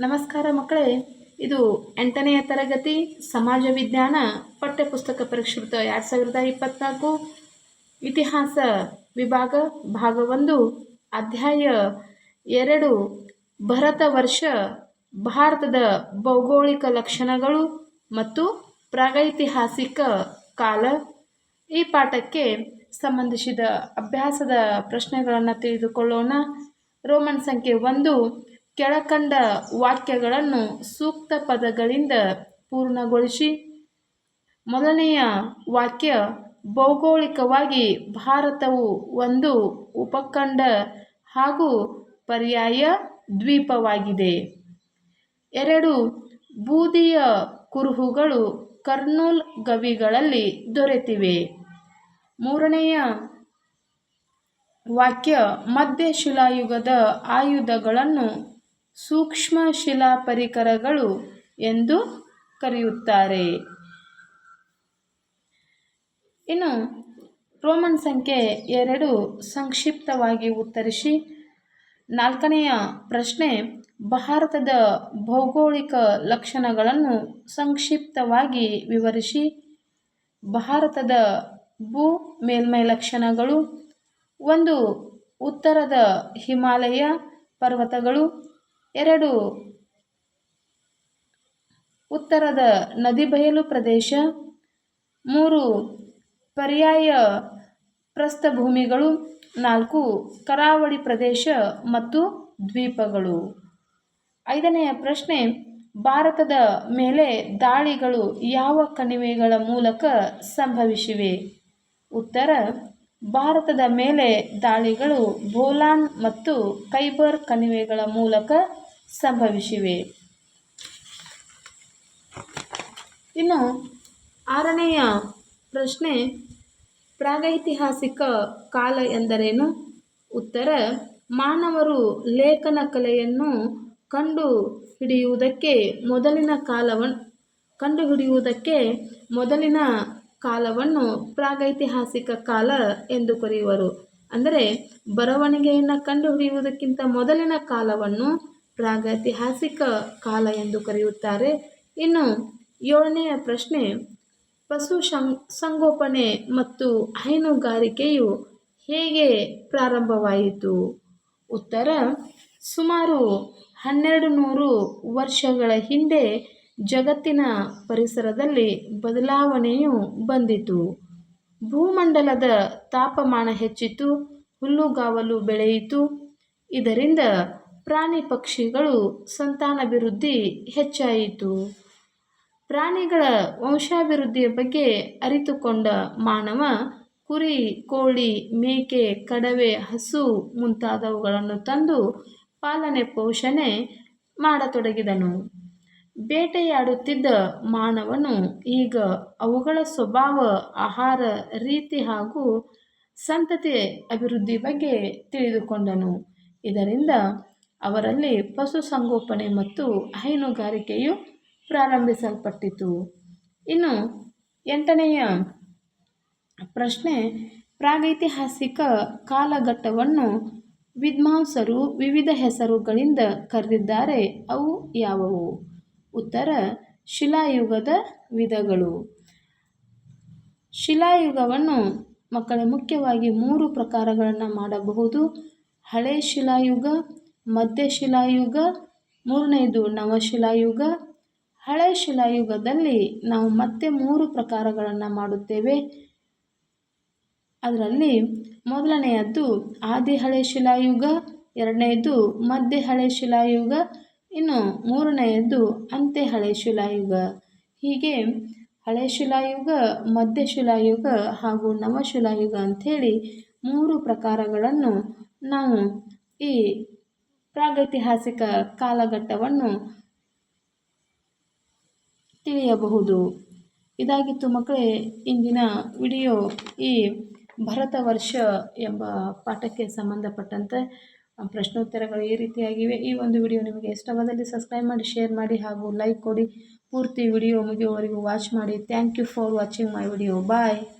ನಮಸ್ಕಾರ ಮಕ್ಕಳೇ. ಇದು ಎಂಟನೆಯ ತರಗತಿ ಸಮಾಜ ವಿಜ್ಞಾನ ಪಠ್ಯಪುಸ್ತಕ ಪರಿಷ್ಕೃತ ಎರಡು ಸಾವಿರದ ಇಪ್ಪತ್ತ್ನಾಲ್ಕು ಇತಿಹಾಸ ವಿಭಾಗ ಭಾಗ ಒಂದು, ಅಧ್ಯಾಯ ಎರಡು, ಭರತ ವರ್ಷ, ಭಾರತದ ಭೌಗೋಳಿಕ ಲಕ್ಷಣಗಳು ಮತ್ತು ಪ್ರಾಗೈತಿಹಾಸಿಕ ಕಾಲ. ಈ ಪಾಠಕ್ಕೆ ಸಂಬಂಧಿಸಿದ ಅಭ್ಯಾಸದ ಪ್ರಶ್ನೆಗಳನ್ನು ತಿಳಿದುಕೊಳ್ಳೋಣ. ರೋಮನ್ ಸಂಖ್ಯೆ ಒಂದು ಕೆಳಕಂಡ ವಾಕ್ಯಗಳನ್ನು ಸೂಕ್ತ ಪದಗಳಿಂದ ಪೂರ್ಣಗೊಳಿಸಿ. ಮೊದಲನೆಯ ವಾಕ್ಯ ಭೌಗೋಳಿಕವಾಗಿ ಭಾರತವು ಒಂದು ಉಪಖಂಡ ಹಾಗೂ ಪರ್ಯಾಯ ದ್ವೀಪವಾಗಿದೆ. ಎರಡು ಬೂದಿಯ ಕುರುಹುಗಳು ಕರ್ನೂಲ್ ಗವಿಗಳಲ್ಲಿ ದೊರೆತಿವೆ. ಮೂರನೆಯ ವಾಕ್ಯ ಮಧ್ಯ ಶಿಲಾಯುಗದ ಆಯುಧಗಳನ್ನು ಸೂಕ್ಷ್ಮ ಶಿಲಾ ಪರಿಕರಗಳು ಎಂದು ಕರೆಯುತ್ತಾರೆ. ಇನ್ನು ರೋಮನ್ ಸಂಖ್ಯೆ ಎರಡು ಸಂಕ್ಷಿಪ್ತವಾಗಿ ಉತ್ತರಿಸಿ. ನಾಲ್ಕನೆಯ ಪ್ರಶ್ನೆ, ಭಾರತದ ಭೌಗೋಳಿಕ ಲಕ್ಷಣಗಳನ್ನು ಸಂಕ್ಷಿಪ್ತವಾಗಿ ವಿವರಿಸಿ. ಭಾರತದ ಭೂ ಮೇಲ್ಮೈ ಲಕ್ಷಣಗಳು, ಒಂದು ಉತ್ತರದ ಹಿಮಾಲಯ ಪರ್ವತಗಳು ಎರಡು. ಉತ್ತರದ ನದಿ ಬಯಲು ಪ್ರದೇಶ. ಮೂರು. ಪರ್ಯಾಯ ಪ್ರಸ್ಥಭೂಮಿಗಳು. ನಾಲ್ಕು. ಕರಾವಳಿ ಪ್ರದೇಶ ಮತ್ತು ದ್ವೀಪಗಳು. ಐದನೆಯ ಪ್ರಶ್ನೆ, ಭಾರತದ ಮೇಲೆ ದಾಳಿಗಳು ಯಾವ ಕಣಿವೆಗಳ ಮೂಲಕ ಸಂಭವಿಸಿವೆ? ಉತ್ತರ ಭಾರತದ ಮೇಲೆ ದಾಳಿಗಳು ಬೋಲಾನ್ ಮತ್ತು ಖೈಬರ್ ಕಣಿವೆಗಳ ಮೂಲಕ ಸಂಭವಿಸಿವೆ. ಇನ್ನು ಆರನೆಯ ಪ್ರಶ್ನೆ, ಪ್ರಾಗೈತಿಹಾಸಿಕ ಕಾಲ ಎಂದರೇನು? ಉತ್ತರ, ಮಾನವರು ಲೇಖನ ಕಲೆಯನ್ನು ಕಂಡು ಹಿಡಿಯುವುದಕ್ಕೆ ಮೊದಲಿನ ಕಾಲವನ್ನು ಕಂಡುಹಿಡಿಯುವುದಕ್ಕೆ ಮೊದಲಿನ ಕಾಲವನ್ನು ಪ್ರಾಗೈತಿಹಾಸಿಕ ಕಾಲ ಎಂದು ಕರೆಯುವರು. ಅಂದರೆ, ಬರವಣಿಗೆಯನ್ನು ಕಂಡುಹಿಡಿಯುವುದಕ್ಕಿಂತ ಮೊದಲಿನ ಕಾಲವನ್ನು ಪ್ರಾಗೈತಿಹಾಸಿಕ ಕಾಲ ಎಂದು ಕರೆಯುತ್ತಾರೆ. ಇನ್ನು, ಏಳನೆಯ ಪ್ರಶ್ನೆ, ಪಶು ಸಂಗೋಪನೆ ಮತ್ತು ಹೈನುಗಾರಿಕೆಯು ಹೇಗೆ ಪ್ರಾರಂಭವಾಯಿತು? ಉತ್ತರ, ಸುಮಾರು ಹನ್ನೆರಡು ನೂರು ವರ್ಷಗಳ ಹಿಂದೆ ಜಗತ್ತಿನ ಪರಿಸರದಲ್ಲಿ ಬದಲಾವಣೆಯು ಬಂದಿತು. ಭೂಮಂಡಲದ ತಾಪಮಾನ ಹೆಚ್ಚಿತು, ಹುಲ್ಲುಗಾವಲು ಬೆಳೆಯಿತು. ಇದರಿಂದ ಪ್ರಾಣಿ ಪಕ್ಷಿಗಳು ಸಂತಾನಾಭಿವೃದ್ಧಿ ಹೆಚ್ಚಾಯಿತು. ಪ್ರಾಣಿಗಳ ವಂಶಾಭಿವೃದ್ಧಿಯ ಬಗ್ಗೆ ಅರಿತುಕೊಂಡ ಮಾನವ, ಕುರಿ, ಕೋಳಿ, ಮೇಕೆ, ಕಡವೆ, ಹಸು ಮುಂತಾದವುಗಳನ್ನು ತಂದು ಪಾಲನೆ ಪೋಷಣೆ ಮಾಡತೊಡಗಿದನು. ಬೇಟೆಯಾಡುತ್ತಿದ್ದ ಮಾನವನು ಈಗ ಅವುಗಳ ಸ್ವಭಾವ, ಆಹಾರ, ರೀತಿ ಹಾಗೂ ಸಂತತಿ ಅಭಿವೃದ್ಧಿ ಬಗ್ಗೆ ತಿಳಿದುಕೊಂಡನು. ಇದರಿಂದ ಅವರಲ್ಲಿ ಪಶುಸಂಗೋಪನೆ ಮತ್ತು ಹೈನುಗಾರಿಕೆಯು ಪ್ರಾರಂಭಿಸಲ್ಪಟ್ಟಿತು. ಇನ್ನು ಎಂಟನೆಯ ಪ್ರಶ್ನೆ, ಪ್ರಾಗೈತಿಹಾಸಿಕ ಕಾಲಘಟ್ಟವನ್ನು ವಿದ್ವಾಂಸರು ವಿವಿಧ ಹೆಸರುಗಳಿಂದ ಕರೆದಿದ್ದಾರೆ. ಅವು ಯಾವುವು? ಉತ್ತರ, ಶಿಲಾಯುಗದ ವಿಧಗಳು. ಶಿಲಾಯುಗವನ್ನು ಮಕ್ಕಳ ಮುಖ್ಯವಾಗಿ ಮೂರು ಪ್ರಕಾರಗಳನ್ನು ಮಾಡಬಹುದು. ಹಳೆ ಶಿಲಾಯುಗ, ಮಧ್ಯ ಶಿಲಾಯುಗ ಮೂರನೆಯದು ನವಶಿಲಾಯುಗ ಹಳೆ ಶಿಲಾಯುಗದಲ್ಲಿ ನಾವು ಮತ್ತೆ ಮೂರು ಪ್ರಕಾರಗಳನ್ನು ಮಾಡುತ್ತೇವೆ. ಅದರಲ್ಲಿ ಮೊದಲನೆಯದ್ದು ಆದಿ ಹಳೆ ಶಿಲಾಯುಗ ಎರಡನೆಯದು ಮಧ್ಯ ಹಳೆ ಶಿಲಾಯುಗ ಇನ್ನು ಮೂರನೆಯದ್ದು ಅಂತೆ ಹಳೆ ಶಿಲಾಯುಗ ಹೀಗೆ ಹಳೆ ಶಿಲಾಯುಗ ಮಧ್ಯ ಶಿಲಾಯುಗ ಹಾಗೂ ನವಶಿಲಾಯುಗ ಅಂಥೇಳಿ ಮೂರು ಪ್ರಕಾರಗಳನ್ನು ನಾವು ಈ ಪ್ರಾಗೈತಿಹಾಸಿಕ ಕಾಲಘಟ್ಟವನ್ನು ತಿಳಿಯಬಹುದು. ಇದಾಗಿತ್ತು ಮಕ್ಕಳೇ, ಇಂದಿನ ವಿಡಿಯೋ ಈ ಭರತ ವರ್ಷ ಎಂಬ ಪಾಠಕ್ಕೆ ಸಂಬಂಧಪಟ್ಟಂತೆ. ಪ್ರಶ್ನೋತ್ತರಗಳು ಈ ರೀತಿಯಾಗಿವೆ. ಈ ಒಂದು ವಿಡಿಯೋ ನಿಮಗೆ ಇಷ್ಟವಾದಲ್ಲಿ ಸಬ್ಸ್ಕ್ರೈಬ್ ಮಾಡಿ ಶೇರ್ ಮಾಡಿ ಹಾಗೂ ಲೈಕ್ ಕೊಡಿ. ಪೂರ್ತಿ ವಿಡಿಯೋ ಮುಗಿಯುವವರೆಗೂ ವಾಚ್ ಮಾಡಿ. Thank you for watching my video bye